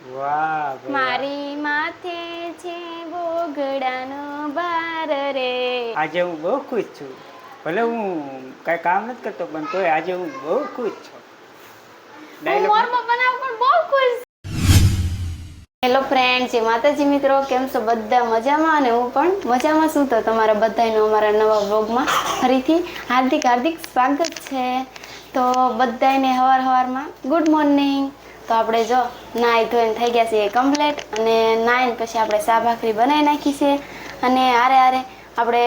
મારી માથે છે બોગડાનો બાર રે. આજે હું બહુ ખુશ છું. ભલે હું કઈ કામ નથી કરતો પણ તોય આજે હું બહુ ખુશ છું. હેલો ફ્રેન્ડ જે માતાજી મિત્રો. કેમ છો? બધા મજામાં? અને હું પણ મજામાં છું. તો તમારા બધાનો અમારા નવા વ્લોગમાં ફરીથી હાર્દિક હાર્દિક સ્વાગત છે. તો બધાને હવાર હવારમાં ગુડ મોર્નિંગ તો આપણે જો નાહી ધોઈને થઈ ગયા છીએ કમ્પ્લેટ અને નાહીને પછી આપણે શા ભાખરી બનાવી નાખી છે. અને આરે આરે આપણે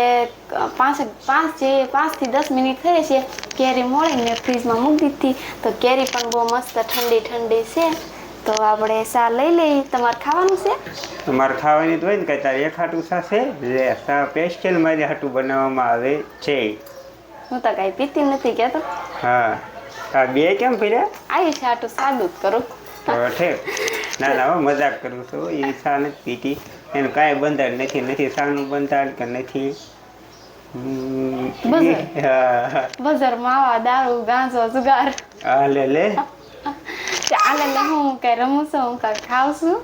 પાંચ પાંચ જે પાંચથી દસ મિનિટ થઈ છે કેરી મોળીને ફ્રીજમાં મૂકી દીધી. તો કેરી પણ બહુ મસ્ત ઠંડી ઠંડી છે. તો આપણે સા લઈ લઈ તમારે ખાવાનું છે? તમારે ખાવાની તો હોય ને કઈ તારે એક હાટું શા છે જે સા પેસ્ટેલ મારી હાટું બનાવવામાં આવે છે. હું તો કાંઈ પીતી નથી કહેતો હા. આ બે કેમ ફર્યા? આવી છે આટું સાદું જ કરું. ઠીક ના ના મજાક કરું છું. એ સા નથી પીતી? એનું કાંઈ બંધાણ નથી. નથી સાનું બંધાણ કે નથી? બજાર માવા દારૂ ગાંજો જુગાર. હા લે ચાલે લે હું કઈ રમું છું હું કઈ ખાઉં છું?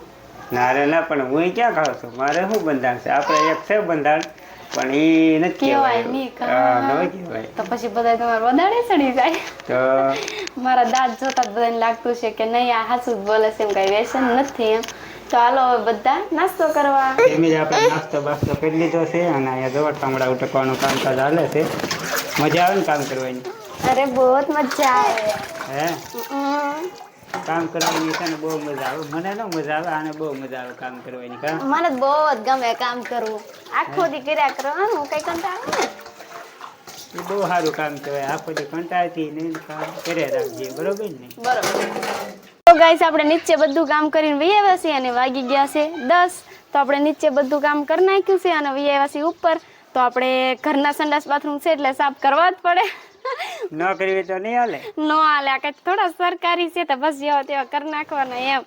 ના રે ના પણ હું ક્યાં ખાવ છું? મારે શું બંધાણ છે? આપણે એક છે બંધાણ. પણ એ નથી કહેવાય નહીં કહેવાય. તો પછી બધા તમારે વધારે ચડી જાય. તો મારા દાંત જોતા જ બધાને લાગતું છે કે નહીં આ હાસું જ બોલે છે એમ કઈ વ્યસન નથી એમ. ચાલો હવે બધા નાસ્તો કરવા. એમ જ આપણે નાસ્તો બાસ્તો કરી લીધો છે અને અહીંયા જવા ટામડા ઉટકવાનું કામકાજ હાલે છે. મજા આવે ને કામ કરવાની? અરે બહુ મજા આવે. હે. કામ કરવાની છે ને બહુ મજા આવે. મને ન મજા આવે આને બહુ મજા આવે કામ કરવાની કા? મને બહુ જ ગમે કામ કરવું. આખો દી કર્યા કરવાનું કઈ કંટાળો ને એ બહુ સારું કામ કહેવાય. આખો દી કંટાળતી નહીં ને કામ કરે રાખજે બરોબર ને? બરોબર. તો ગાઈસ આપણે નીચે બધું કામ કરીને વહી આવ્યા છીએ અને વાગી ગયા છે દસ. તો આપણે નીચે બધું કામ કરી નાખ્યું છે અને વહી આવ્યા છીએ ઉપર. તો આપણે ઘરના સંડાસ બાથરૂમ છે એટલે સાફ કરવા જ પડે. ન કરવી તો નહીં હાલે? નો હાલે આ કઈ થોડા સરકારી છે તો બસ જેવા તેવા કરી નાખવાના એમ.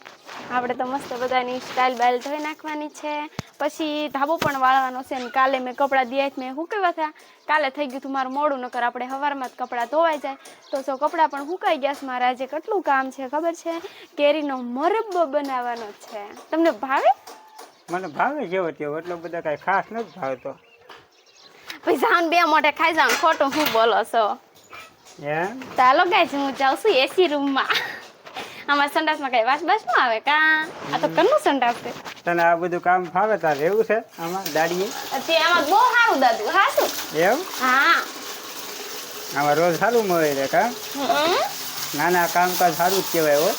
આપણે તો મસ્ત બધાની સ્ટાઇલ બાઇલ ધોઈ નાખવાની છે. પછી ધાબો પણ વાળવાનો છે ને કાલે મેં કપડાં દિયા મેં હુકવ્યા હતા? કાલે થઈ ગયું હતું મારું મોડું નકર આપણે સવારમાં જ કપડાં ધોવાઈ જાય. તો સો કપડાં પણ હુકાઈ ગયા છે મારે આજે કેટલું કામ છે ખબર છે? કેરીનો મરબ્બો બનાવવાનો છે. તમને ભાવે? મને ભાવે જેવો તેવો એટલો બધા કાંઈ ખાસ નથી ભાવતો. પછી જાન બે મોઢે ખાઈ જાઉં ખોટું હું બોલો છો? ચાલો ગાઈસ હું જાઉં છું એસી રૂમમાં અમારા સંડાસમાં કઈ વાસ બાસ આવે કા? આ તો કનું સંડાસ છે. તને આ બધું કામ ફાવે તારે રહેવું છે આમાં દાડીએ? તે આમાં બહુ સારું દાદુ. હાસું એમ હા. આમાં રોજ સારું મળે છે કા? હમ. ના ના કામકાજ સારું જ કહેવાય હો.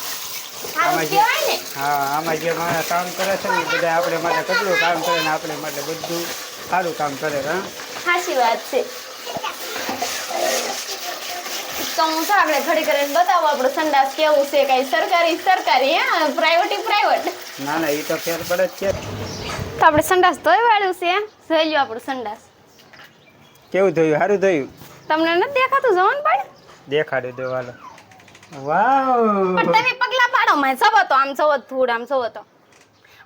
સારું આમાં જે- હા આમાં જે માણસ કામ કરે છે ને બધા આપણે માટે કેટલું કામ કરે ને આપણે માટે બધું સારું કામ કરે હા. સાચી વાત છે. તો હું તો આપણે ઘડી કરીને બતાવો આપણો સંડાસ કેવું છે કઈ? સરકારી સરકારી હે? પ્રાઇવેટ પ્રાઇવેટ ના ના એ તો ફેર પડે જ છે. તો આપણે સંડાસ ધોઈ વાળ્યું છે? જોઈ લ્યો આપણું સંડાસ. કેવું થયું સારું થયું તમને નથી દેખાતું? જવાનું પડે? દેખાડ્યું દો હાલો. વાવ! પણ તમે પગલા પાડો માય સવો તો આમ સવો ધૂળ આમ સવો તો.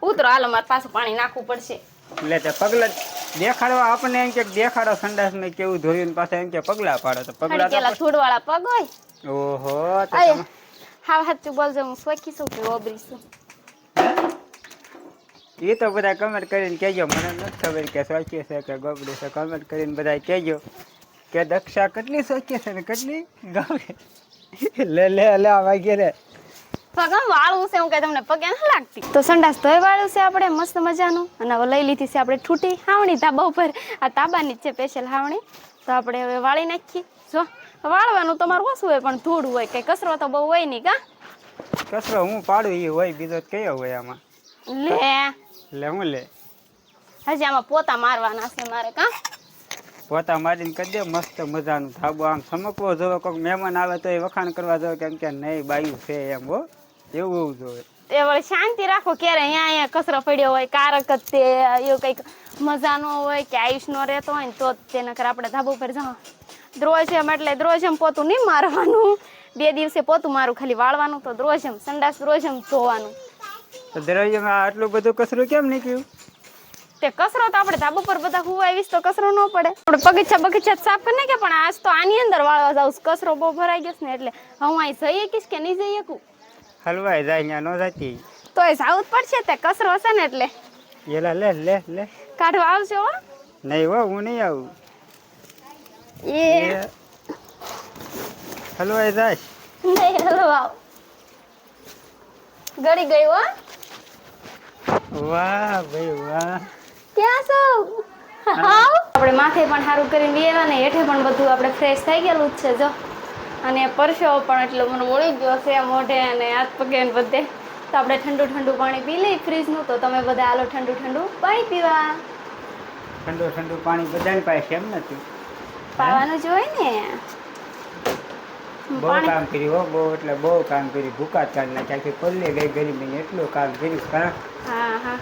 ઉતરો હાલો મારે પાછું પાણી નાખવું પડશે. એટલે તે પગલા દેખાડવા આપણને એમ કે દેખાડો સંડાસ મેં કેવું ધોયું પાછા એમ કે પગલા પાડો તો પગલા પેલા ધૂળ વાળા પગ હોય. ઓહો હા સાચું બોલજો હું સોખી છું કે ઓબરી છું. એ તો બધા કમેન્ટ કરીને કહેજો મને નથી ખબર કે સોચી છે કે ગોબડી છે. કમેન્ટ કરીને બધા કહેજો કે દક્ષા કેટલી સોચી છે ને કેટલી ગમે. લે લે લે વગેરે પગમ વાળું છે હું કઈ તમને પગે ન લાગતી. તો સંડાસ તોય વાળું છે આપણે મસ્ત મજાનું. અને હવે લઈ લીધી છે આપણે ઠૂટી હાવણી તાબા ઉપર. આ તાબાની જ છે સ્પેશિયલ હાવણી. તો આપણે હવે વાળી નાખીએ. જો વાળવાનું તમારું ઓછું હોય પણ થોડું હોય કઈ કસરો તો બહુ હોય નહીં કા? કચરો હું પાડું એ હોય બીજો કયો હોય આમાં? લે. લે હું લે? હજી આમાં પોતા મારવાના છે મારે કા? પોતા મારીને કરી દે મસ્ત મજાનું ધાબો. આમ ચમકવો જોવે કોઈક મહેમાન આવે તો એ વખાણ કરવા જોવે કેમ કે નહીં બાયું છે એમ હો. એવું જોવે તે વળી શાંતિ રાખો ક્યારે અહીંયા અહીંયા કચરો પડ્યો હોય કારક જ તે એવું કંઈક મજાનો હોય કે આયુષનો રહેતો હોય ને તો જ તે નકર આપણે ધાબો પર જા દ્રોજમ એટલે દ્રોજમ પોતું નહીં મારવાનું. બે દિવસે પોતું મારું ખાલી વાળવાનું તો દ્રોજમ સંડાસ દ્રોજમ ધોવાનું. તો દ્રોજમ આટલું બધું કચરું કેમ નીકળ્યું? તે કચરો તો આપણે ધાબો પર બધા હુવાવીશ તો કચરો ન પડે. આપણે બગીચા બગીચા સાફ કરી નાખ્યા પણ આજ તો આની અંદર વાળવા જાઉં. કચરો બહુ ભરાઈ ગયો ને એટલે હું અહીં જઈ શકીશ કે નહીં જઈ શકું? હલવાઈ જાય અહીંયા ન જતી. તોય સાઉથ પર છે તે કસરો હશે ને એટલે. એલા લે લે લે. કાઢવા આવશે હો. નહીં હો હું નહીં આવું. એ. હલવાઈ જાય. નહીં હલવા આવ ગળી ગઈ હો. વાહ ભાઈ વાહ. ક્યાં છો? આવ. આપણે માથે પણ સારું કરીને લેવા ને હેઠે પણ બધું આપણે ફ્રેશ થઈ ગયેલું જ છે જો. અને પરસેવો પણ એટલો મને મળી ગયો છે મોઢે અને હાથ પગે બધે. તો આપણે ઠંડુ ઠંડુ પાણી પી લઈ ફ્રીજનું. તો તમે બધા આલો ઠંડુ ઠંડુ પાણી પીવા. ઠંડુ ઠંડુ પાણી બધાની પાસે એમ નથી. પાવાનું જ હોય ને. બહુ કામ કર્યું હો બહુ એટલે બહુ કામ કર્યું. ભૂકા ચાલ નાખ્યા કે પલ્લે ગઈ ગરીબી એટલું કામ કર્યું હા. હા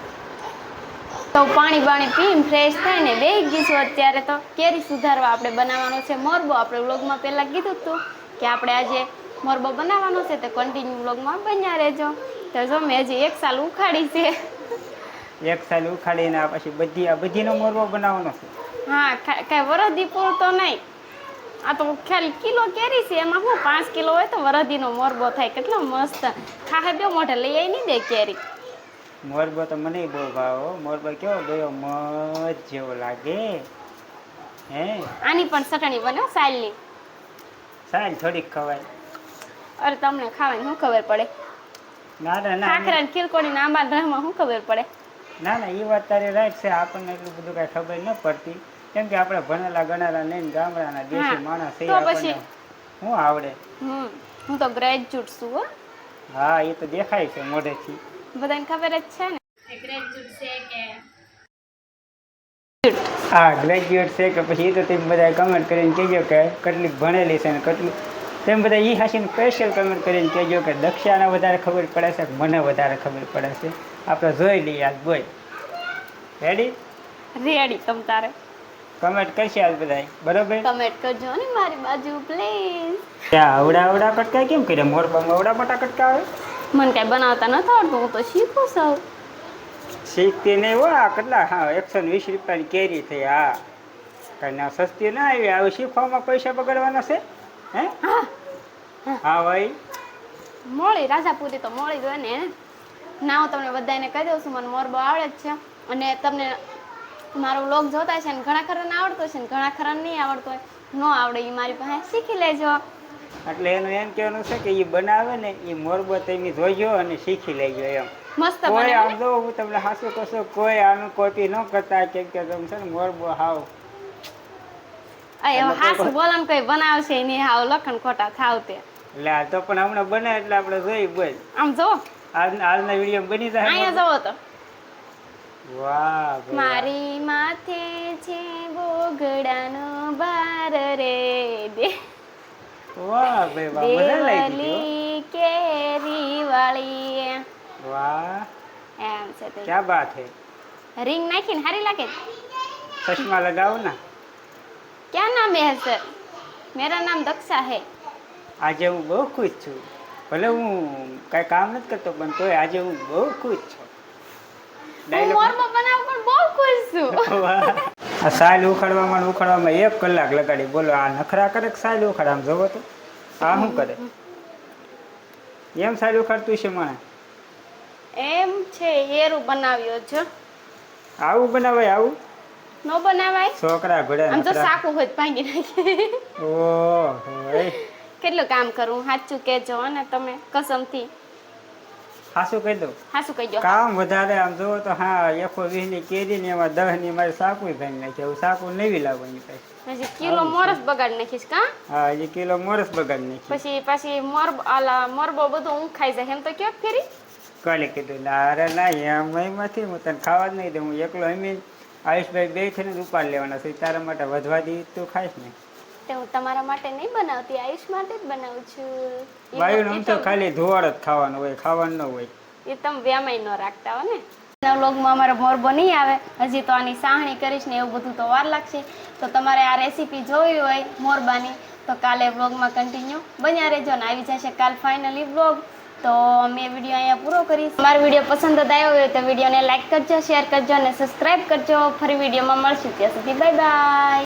તો પાણી પાણી પીને ફ્રેશ થાય ને બે ગીશું અત્યારે તો. કેરી સુધારવા આપણે બનાવવાનો છે મોરબો. આપણે વ્લોગમાં પહેલાં કીધું હતું કે આપણે આજે મોરબો બનાવવાનો છે તો કન્ટિન્યુ બ્લોગમાં બન્યા રહેજો. તો જો મેં હજી એક સાલ ઉખાડી છે. એક સાલ ઉખાડીને પછી બધી આ બધીનો મોરબો બનાવવાનો છે. હા કાંઈ વરદી પૂરતો નહીં. આ તો ખાલી કિલો કેરી છે એમાં શું પાંચ કિલો હોય તો વરદીનો મોરબો થાય. કેટલો મસ્ત. ખાહે બે મોઢે લઈ આવી નહીં દે કેરી. મોરબો તો મને બહુ ભાવ હો. મોરબો કેવો ગયો? મજ જેવો લાગે. હે? આની પણ ચટણી બન્યો હો, સાલની સાલ થોડીક ખવાય. અરે તમને ખાવાની શું ખબર પડે? ના ના ના ખાખરા ને. ખીરકોડી ના આંબા રહમાં શું ખબર પડે? ના ના એ વાત તારી રાઈટ છે. આપણને એટલું બધું કાંઈ ખબર ન પડતી. કેમ કે આપણે ભણેલા ગણેલા નહીં ને ગામડાના દેશી માણસ છે આપણને પછી? શું આવડે? હમ હું તો ગ્રેજ્યુએટ છું હો. હા એ તો દેખાય છે મોઢેથી. બધાને ખબર જ છે ને. ગ્રેજ્યુએટ છે કે હા ગ્રેજ્યુએટ છે કે પછી એ તો તેમ બધા કમેન્ટ કરીને કહેજો કે કેટલીક ભણેલી છે ને કેટલી તેમ બધા એ હાસીને સ્પેશિયલ કમેન્ટ કરીને કહેજો કે દક્ષાને વધારે ખબર પડે છે મને વધારે ખબર પડે છે. આપણે જોઈ લઈએ આજ બોય રેડી રેડી તમ તારે. કમેન્ટ કરશે આજ બધા બરોબર? કમેન્ટ કરજો ને મારી બાજુ પ્લીઝ ત્યાં અવડા અવડા કટકા કેમ કર્યા? મોરબામાં અવડા મોટા કટકા આવે? મને કાંઈ બનાવતા નથી આવડતું હું તો શીખું છું શીખતી નહીં હો આ કેટલા હા એકસો ને વીસ રૂપિયાની કેરી થઈ હા. કાંઈ સસ્તી ના આવી હવે શીખવામાં પૈસા બગાડવાના છે હે? હા ભાઈ. મોળી રાજાપુરી તો મોળી જ હોય ને ના હું તમને બધાને કહી દઉં છું મને મોરબો આવડે જ છે. અને તમને મારો વ્લોગ જોતા છે ને ઘણા ખરાને આવડતો છે ને ઘણા ખરાને નહીં આવડતો હોય. ન આવડે એ મારી પાસે શીખી લેજો. એટલે એનું એમ કહેવાનું છે કે એ બનાવે ને એ મોરબો તમે જોજો અને શીખી લેજો એમ. મસ્ત કોઈ આમ જો હું તમને હાસું કશું કોઈ આનું કોપી ન કરતા કેમ કે તમે છે ને મોરબો હાવ. અય હાસું બોલમ કઈ બનાવશે નહીં હાવ લખણ ખોટા થાવ તે એટલે આ તો પણ હમણાં બને એટલે આપણે જોઈ બોલ આમ જો આજ આજના વીડિયો બની જાય અહીંયા જવો તો. વાહ મારી માથે છે બોગડાનો બાર રે દે. વાહ ભાઈ વાહ મજા લાગી કેરી વાળી. વાહ. એમ છે તે. ક્યા બાત હે રિંગ નાખીને હારી લાગે? ચશ્મા લગાવો ના. ક્યાં નામ હે સર મેરા નામ દક્ષા હે. આજે હું બહુ ખુશ છું. ભલે હું કઈ કામ નથી કરતો પણ તોય આજે હું બહુ ખુશ છું. આ સાલ ઉખાડવામાં ઉખાડવામાં એક કલાક લગાડી. બોલો આ નખરા કરે કે સાલ જોવો તો. આ શું કરે? એમ સાલ ઉખાડતું છે મને એમ છે એરું બનાવ્યો છે. આવું બનાવાય આવું? નો બનાવાય? છોકરા ઘોડા આમ તો સાકું હોય ભાંગી નાખે. ઓહો કેટલું કામ કરું? સાચું કેજો અને તમે કસમથી. હાસું કહી દઉં? હાસું કહેજો કામ વધારે આમ જોવો તો હા એકસો વીસની કેરી ને એમાં દસની મારે સાકું ભાંગી નાખી. હું સાકું નવી લાવવાની પાસે પછી કિલો મોરસ બગાડી નાખીશ કા? હા હજી કિલો મોરસ બગાડી નાખી પછી પછી મોરબ આલા મોરબો બધું ઊંખાઈ જાય. એમ તો ક્યાંક ફેરી? કાલે કીધું? ના અરે ના એમ એમાંથી હું તને ખાવા જ નહીં દઉં. હું એકલો અમીન આયુષભાઈ બે છે ને ઉપાડ લેવાના છે. તારા માટે વધવા દી તું ખાઈશ ને. તે હું તમારા માટે નહીં બનાવતી આયુષ માટે જ બનાવું છું. વાયુ આમ તો ખાલી ધોવાડ જ ખાવાનું હોય ખાવાનું ન હોય. એ તમે વ્યામય ન રાખતા હો ને. ના વ્લોગમાં અમારો મોરબો નહીં આવે. હજી તો આની સાહણી કરીશ ને એવું બધું તો વાર લાગશે. તો તમારે આ રેસીપી જોવી હોય મોરબાની તો કાલે વ્લોગમાં કન્ટિન્યુ બન્યા રહેજો ને આવી જશે કાલ ફાઇનલી વ્લોગ તો મેં વીડિયો અહીંયા પૂરો કરીશ. મારો વીડિયો પસંદ આવ્યો હોય તો વિડીયોને લાઈક કરજો, શેર કરજો અને સબસ્ક્રાઈબ કરજો. ફરી વિડીયોમાં મળશું ત્યાં સુધી. Bye bye